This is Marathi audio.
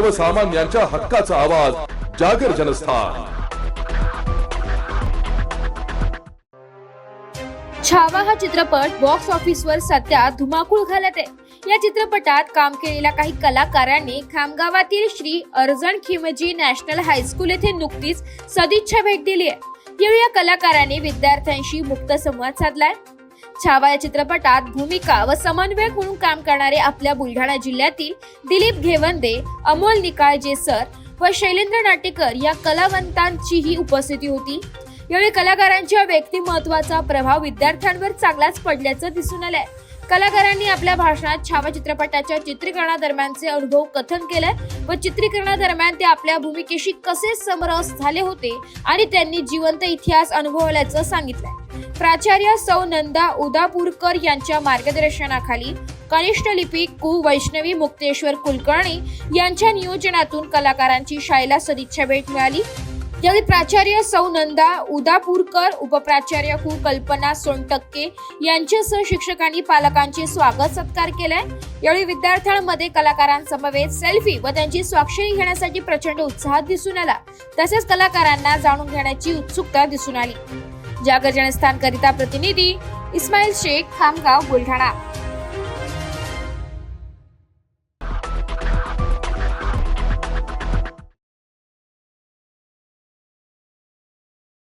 सर्वसामान्यांच्या हक्काचा आवाज जागर जनस्थान. छावा हा चित्रपट बॉक्स ऑफिसवर सध्या धुमाकूळ घालत आहे. या चित्रपटात काम केलेल्या काही कलाकारांनी खामगावातील Shri Arjan Khimji national high school येथे नुकतीच सदिच्छा भेट दिली आहे. यावेळी या कलाकारांनी विद्यार्थ्यांशी मुक्त संवाद साधलाय. छावा या चित्रपटात भूमिका व समन्वयक म्हणून काम करणारे आपल्या बुलढाणा जिल्ह्यातील दिलीप घेवंदे अमोल निकाळजे सर व शैलेंद्र नाटेकर या कलावंतांचीही उपस्थिती होती. यावेळी कलाकारांच्या व्यक्तिमत्वाचा प्रभाव विद्यार्थ्यांवर चांगलाच पडल्याचं दिसून आलंय. कलाकारांनी आपल्या भाषणात छावा चित्रपटाच्या चित्रीकरणादरम्यानचे अनुभव कथन केलंय व चित्रीकरणादरम्यान ते आपल्या भूमिकेशी कसे समरस झाले होते आणि त्यांनी जिवंत इतिहास अनुभवल्याचं सांगितलंय. प्राचार्य सौ नंदा उदापूरकर यांच्या मार्गदर्शनाखाली कनिष्ठ लिपिक कु. वैष्णवी मुक्तेश्वर कुलकर्णी यांच्या नियोजनातून कलाकारांची शाळेला सदिच्छा भेट मिळाली. यावेळी प्राचार्य सौ नंदा उदापूरकर उपप्राचार्य कु कल्पना सोनटक्के यांच्यासह शिक्षकांनी पालकांचे स्वागत सत्कार केलाय. यावेळी विद्यार्थ्यांमध्ये कलाकारांसमवेत सेल्फी व त्यांची स्वाक्षरी घेण्यासाठी प्रचंड उत्साह दिसून आला. तसेच कलाकारांना जाणून घेण्याची उत्सुकता दिसून आली. जागर करिता प्रतिनिधी इस्माईल शेख खामगाव बुलढाणा.